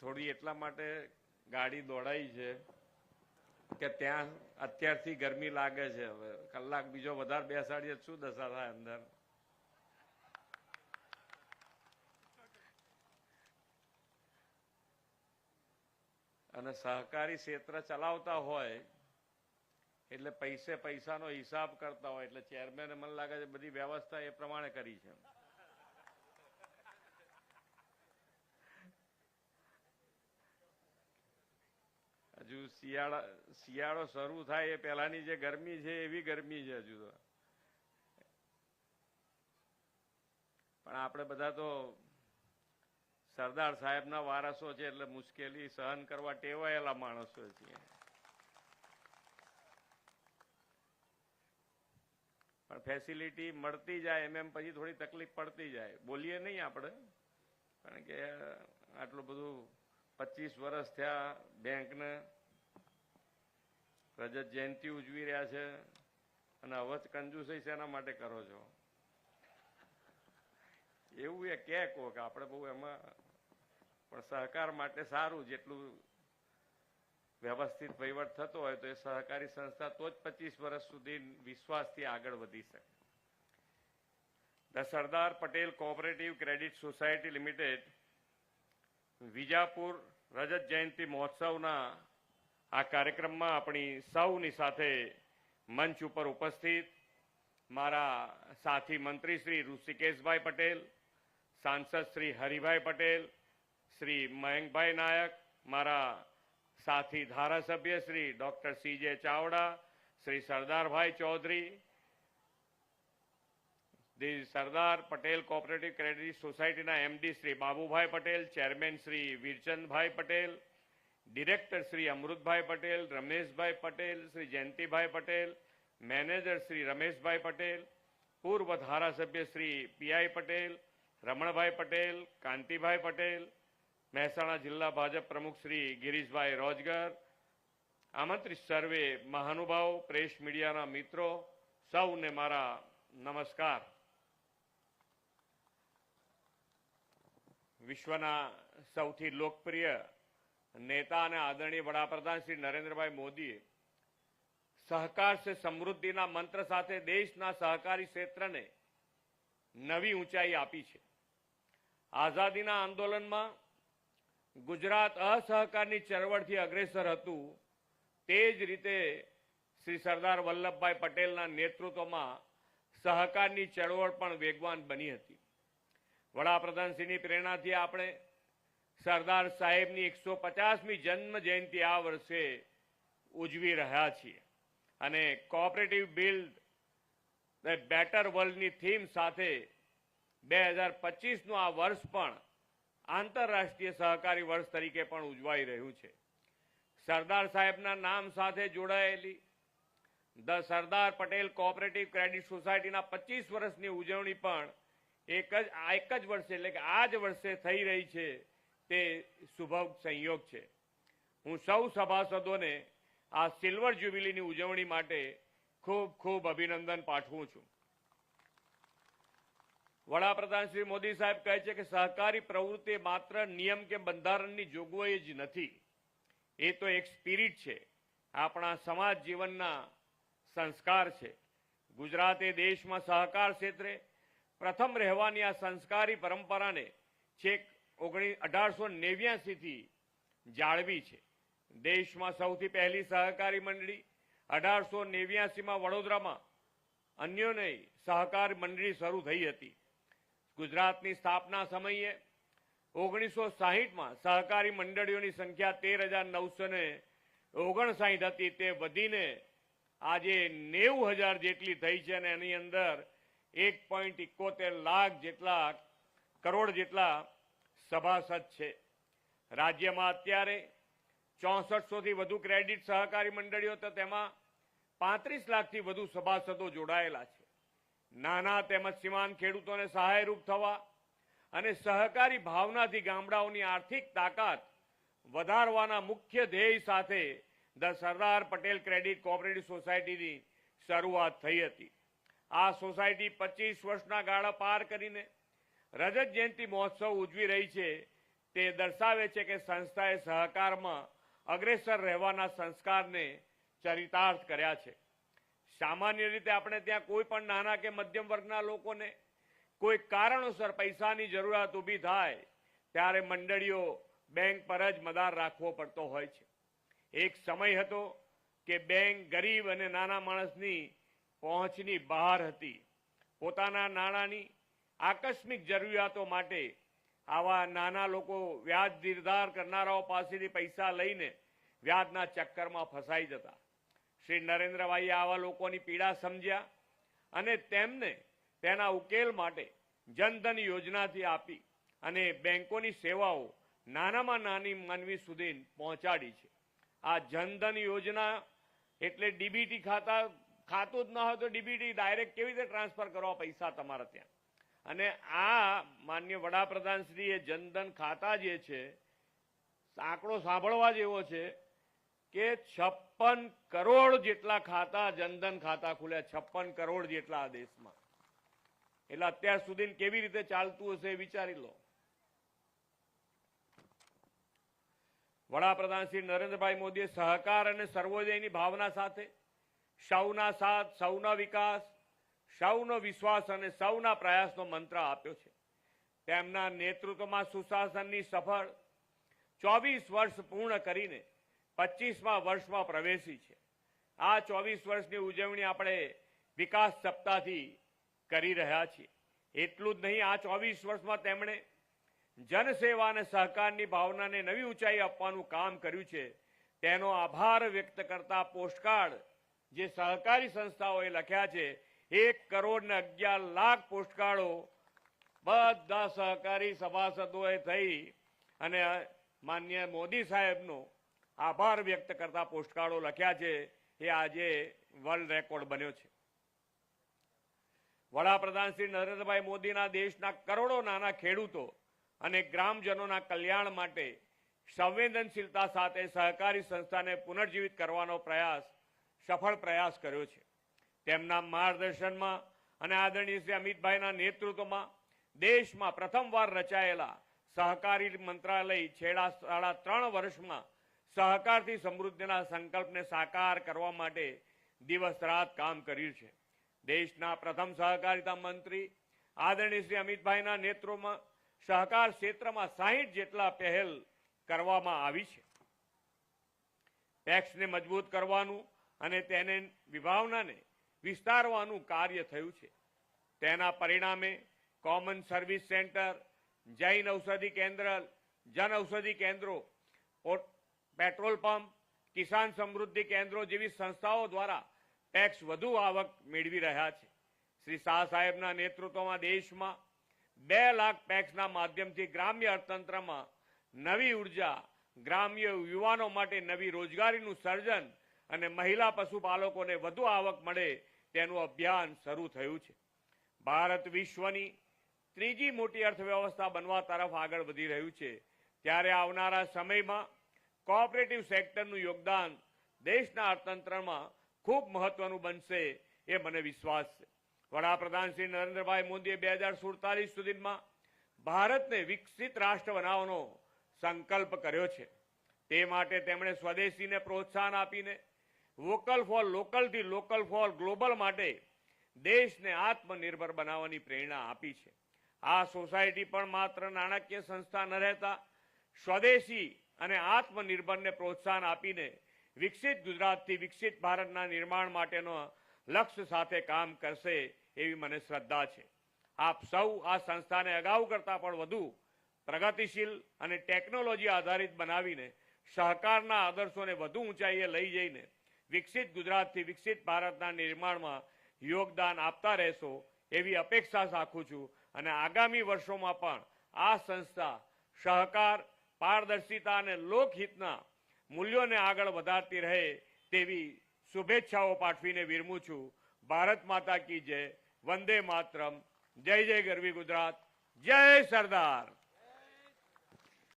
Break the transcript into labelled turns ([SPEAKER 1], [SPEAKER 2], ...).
[SPEAKER 1] થોડી એટલા માટે ગાડી દોડાઈ છે કે ત્યાં અત્યારથી ગરમી લાગે છે હવે. કલાક બીજો વધારે બેસાડીએ શું દશા થાય અંદર? અને સહકારી ક્ષેત્ર ચલાવતા હોય, એટલે પૈસે પૈસાનો હિસાબ કરતા હોય, એટલે ચેરમેને મને લાગે છે બધી વ્યવસ્થા એ પ્રમાણે કરી છે. હજુ શિયાળા, શિયાળો શરૂ થાય એ પહેલાની જે ગરમી છે, એવી ગરમી છે હજુ તો. પણ આપણે બધા તો સરદાર સાહેબના વારસો છે એટલે મુશ્કેલી સહન કરવા ટેવાયેલા માણસો છીએ. પણ ફેસિલિટી મળતી જાય એમ એમ પછી થોડી તકલીફ પડતી જાય. બોલીએ નહીં આપણે. કારણ કે આટલું બધું પચીસ વર્ષ થયા બેંકને રજત જયંતિ ઉજવી રહ્યા છે અને હવે કંજુસઈ શેના માટે કરો છો? એવું એ કે કહો કે આપણે બહુ એમાં પણ સહકાર માટે સારું જેટલું વ્યવસ્થિત વહીવટ થતો હોય તો એ સહકારી સંસ્થા તો જ પચીસ વર્ષ સુધી વિશ્વાસથી આગળ વધી શકે. The Sardar Patel cooperative credit society limited Vijapur રજત જયંતિ મહોત્સવના આ કાર્યક્રમમાં આપણી સૌની સાથે મંચ ઉપર ઉપસ્થિત મારા સાથી મંત્રી શ્રી ઋષિકેશભાઈ પટેલ, સાંસદ શ્રી હરિભાઈ પટેલ, શ્રી મયંકભાઈ નાયક, મારા સાથી ધારાસભ્ય Shri doctor C J Chavda, Shri Sardarbhai Chaudhary the Sardar Patel cooperative credit સોસાયટીના MD Shri Babubhai Patel, chairman Shri Virchandbhai Patel director Shri Amrutbhai Patel Rameshbhai Patel Shri Jayantibhai Patel manager Shri Rameshbhai Patel પૂર્વ ધારાસભ્ય Shri PI Patel Ramanbhai Patel Kantibhai Patel Mehsana જિલ્લા ભાજપ પ્રમુખ શ્રી ગિરીશભાઈ રોજગર આમંત્રિત સર્વે મહાનુભાવ press મીડિયાના મિત્રો સૌને મારા નમસ્કાર વિશ્વના સૌથી લોકપ્રિય નેતા અને આદરણીય વડાપ્રધાન શ્રી નરેન્દ્રભાઈ મોદીએ સહકાર સે સમૃદ્ધિના મંત્ર સાથે દેશના સહકારી ક્ષેત્રને નવી ઊંચાઈ આપી છે. આઝાદીના આંદોલનમાં ગુજરાત અસહકારની ચળવળથી અગ્રેસર હતું તે જ રીતે શ્રી સરદાર વલ્લભભાઈ પટેલના નેતૃત્વમાં સહકારની ચળવળ પણ વેગવાન બની હતી. વડાપ્રધાનશ્રીની પ્રેરણાથી આપણે સરદાર સાહેબની એકસો પચાસમી જન્મ જયંતિ આ વર્ષે ઉજવી રહ્યા છીએ. અને કોઓપરેટિવ બિલ્ડ ધ બેટર વર્લ્ડની થીમ સાથે બે હજાર પચીસનું આ વર્ષ પણ આંતરરાષ્ટ્રીય સહકારી વર્ષ તરીકે પણ ઉજવાઈ રહ્યું છે. સરદાર સાહેબના નામ સાથે જોડાયેલી the Sardar Patel cooperative credit સોસાયટીના પચીસ વર્ષની ઉજવણી પણ એક જ એક જ વર્ષે એટલે કે આ જ વર્ષે થઈ રહી છે. તે શુભ સંયોગ છે. હું સૌ સભાસદોને આ સિલ્વર જ્યુબિલીની ઉજવણી માટે ખૂબ ખૂબ અભિનંદન પાઠવું છું. વડાપ્રધાન શ્રી મોદી સાહેબ કહે છે કે સહકારી પ્રવૃત્તિ માત્ર નિયમ કે બંધારણની જોગવાઈ જ નથી. એ તો એક સ્પિરિટ છે. આપણા સમાજ જીવનના સંસ્કાર છે. ગુજરાતે દેશમાં સહકાર ક્ષેત્રે પ્રથમ રહેવાની આ સંસ્કારી પરંપરાને છેક ઓગણી અઢારસો નેવ્યાસીથી જાળવી છે. દેશમાં સૌથી પહેલી સહકારી મંડળી અઢારસો નેવ્યાસીમાં વડોદરામાં અન્યોને સહકાર મંડળી શરૂ થઈ હતી. ગુજરાતની સ્થાપના સમયે ઓગણીસો સાહીઠમાં સહકારી મંડળીઓની સંખ્યા તેર હજાર નવસો ને ઓગણસાઠ હતી. તે વધીને આજે નેવું હજાર જેટલી થઈ છે અને એની અંદર એક પોઈન્ટ ઇકોતેર લાખ જેટલા કરોડ જેટલા સભાસદ છે. રાજ્યમાં અત્યારે ચોસઠસોથી વધુ ક્રેડિટ સહકારી મંડળીઓ તો તેમાં પાંત્રીસ લાખથી વધુ સભાસદો જોડાયેલા છે. નાના તેમજ સીમાંત ખેડૂતોને સહાયરૂપ થવા અને સહકારી ભાવનાથી ગામડાઓની આર્થિક તાકાત વધારવાના મુખ્ય ધ્યેય સાથે the Sardar Patel credit cooperative સોસાયટીની શરૂઆત થઈ હતી. આ સોસાયટી પચીસ વર્ષના ગાળા પાર કરીને રજત જયંતિ મહોત્સવ ઉજવી રહી છે. તે દર્શાવે છે કે સંસ્થાએ સહકારમાં અગ્રેસર રહેવાના સંસ્કારને ચરિતાર્થ કર્યા છે. સામાન્ય રીતે આપણે ત્યાં કોઈ પણ નાના કે મધ્યમ વર્ગના લોકોને કોઈ કારણોસર પૈસાની જરૂરિયાત ઊભી થાય, ત્યારે મંડળીઓ બેંક પર જ મદાર રાખવો પડતો હોય છે. એક સમય હતો કે બેંક ગરીબ અને નાના માણસની પહોંચની બહાર હતી. પોતાના નાણાંની આકસ્મિક જરૂરિયાતો માટે આવા નાના લોકો વ્યાજ નિર્ધાર કરનારાઓ પાસેથી પૈસા લઈને વ્યાજના ચક્કરમાં ફસાઈ જતા. શ્રી નરેન્દ્રભાઈએ આવા લોકોની પીડા સમજ્યા અને તેમને તેના ઉકેલ માટે જનધન યોજનાથી આપી અને બેંકોની સેવાઓ નાનામાં નાની માનવી સુધી પહોંચાડી છે. આ જનધન યોજના એટલે ડીબીટી ખાતા ખાતું જ ન હોય તો ડીબીટી ડાયરેક્ટ કેવી રીતે ટ્રાન્સફર કરવા પૈસા તમારા ત્યાં? અને આ માન્ય વડાપ્રધાન શ્રીએ જનધન ખાતા જે છે આંકડો સાંભળવા જેવો છે કે છપ્પન કરોડ જેટલા ખાતા જનધન ખાતા ખુલ્યા, છપ્પન કરોડ જેટલા આ દેશમાં. એટલે અત્યાર સુધી કેવી રીતે ચાલતું હશે એ વિચારી લો. વડાપ્રધાન શ્રી નરેન્દ્રભાઈ મોદીએ સહકાર અને સર્વોદયની ભાવના સાથે, સૌના સાથ, સૌના વિકાસ સૌનો વિશ્વાસ અને સૌના પ્રયાસનો મંત્ર આપ્યો છે. તેમના નેતૃત્વમાં સુશાસનની સફળ ચોવીસ વર્ષ પૂર્ણ કરીને પચીસમા વર્ષમાં પ્રવેશી છે. આ ચોવીસ વર્ષની ઉજવણી આપણે વિકાસ સપ્તાહથી કરી રહ્યા છીએ. એટલું જ નહીં, આ ચોવીસ વર્ષમાં તેમણે જનસેવા અને સહકારની ભાવનાને નવી ઊંચાઈ આપવાનું કામ કર્યું છે. તેનો આભાર વ્યક્ત કરતા પોસ્ટકાર્ડ જે સહકારી સંસ્થાઓએ લખ્યા છે એક કરોડ ને અગિયાર લાખ પોસ્ટકાર્ડો બધા સહકારી સભાસદોએ થઈ અને માન્ય મોદી સાહેબનો આભાર વ્યક્ત કરતા પોસ્ટકાર્ડો લખ્યા છે, એ આજે વર્લ્ડ રેકોર્ડ બન્યો છે. વડાપ્રધાન શ્રી નરેન્દ્રભાઈ મોદીના દેશના કરોડો નાના ખેડૂતો અને ગ્રામજનોના કલ્યાણ માટે સંવેદનશીલતા સાથે સહકારી સંસ્થાને પુનર્જીવિત કરવાનો પ્રયાસ, સફળ પ્રયાસ કર્યો છે. તેમના માર્ગદર્શનમાં અને આદરણીય શ્રી અમિતભાઈના નેતૃત્વમાં દેશમાં પ્રથમવાર રચાયેલા સહકારી મંત્રાલય છેલ્લા સાડા ત્રણ વર્ષમાં સહકારથી સમૃદ્ધિના સંકલ્પને સાકાર કરવા માટે દિવસ રાત કામ કર્યું છે. દેશના પ્રથમ સહકારિતા મંત્રી, આદરણીય શ્રી અમિતભાઈના નેતૃત્વમાં સહકાર ક્ષેત્રમાં સાહીઠ જેટલા પહેલ કરવામાં આવી છે. ટેક્સને મજબૂત કરવાનું અને તેને વિભાવનાને વિસ્તારવાનું કાર્ય થયું છે. તેના પરિણામે કોમન સર્વિસ સેન્ટર જૈન ઔષધિ કેન્દ્ર, જન ઔષધિ કેન્દ્રો પેટ્રોલ પંપ, કિસાન સમૃદ્ધિ કેન્દ્રો જેવી સંસ્થાઓ દ્વારા ટેક્સ વધુ આવક મેળવી રહ્યા છે. શ્રી શાહ સાહેબના નેતૃત્વમાં દેશમાં બે લાખ પેક્સના માધ્યમથી ગ્રામ્ય અર્થતંત્રમાં નવી ઊર્જા, ગ્રામ્ય યુવાનો માટે નવી રોજગારીનું સર્જન અને મહિલા પશુપાલકોને વધુ આવક મળે તેનું અભિયાન શરૂ થયું છે. ભારત વિશ્વની ત્રીજી મોટી અર્થવ્યવસ્થા બનવા તરફ આગળ વધી રહ્યું છે. ત્યારે આવનારા સમયમાં કોઓપરેટિવ સેક્ટરનું યોગદાન દેશના અર્થતંત્રમાં ખૂબ મહત્વનું બનશે એ મને વિશ્વાસ છે. વડાપ્રધાન શ્રી નરેન્દ્રભાઈ મોદીએ બે હજાર સુડતાલીસ સુધીમાં ભારતને વિકસિત રાષ્ટ્ર બનાવવાનો સંકલ્પ કર્યો છે. તે માટે તેમણે સ્વદેશીને પ્રોત્સાહન આપીને વોકલ ફોર લોકલથી લોકલ ફોર ગ્લોબલ માટે દેશને આત્મનિર્ભર બનાવવાની પ્રેરણા આપી છે. આ સોસાયટી પણ માત્ર નાણાકીય સંસ્થા ન રહેતા, સ્વદેશી અને આત્મનિર્ભરને પ્રોત્સાહન આપીને વિકસિત ગુજરાતથી વિકસિત ભારતના નિર્માણ માટેનો લક્ષ્ય સાથે કામ કરશે એવી મને શ્રદ્ધા છે. આપ સૌ આ સંસ્થાને અગાઉ કરતાં પણ વધુ પ્રગતિશીલ અને ટેકનોલોજી આધારિત બનાવીને, સહકારના આદર્શોને વધુ ઊંચાઈએ લઈ જઈને વિકસિત ગુજરાતથી વિકસિત ભારતના નિર્માણમાં યોગદાન આપતા રહેશો એવી અપેક્ષા રાખું છું. અને આગામી વર્ષોમાં પણ આ સંસ્થા સહકાર, પારદર્શિતા અને લોકહિતના મૂલ્યોને આગળ વધારતી રહે તેવી શુભેચ્છાઓ પાઠવીને વિરમું છું. ભારત માતા કી જય. વંદે માતરમ. જય જય ગરવી ગુજરાત. જય સરદાર.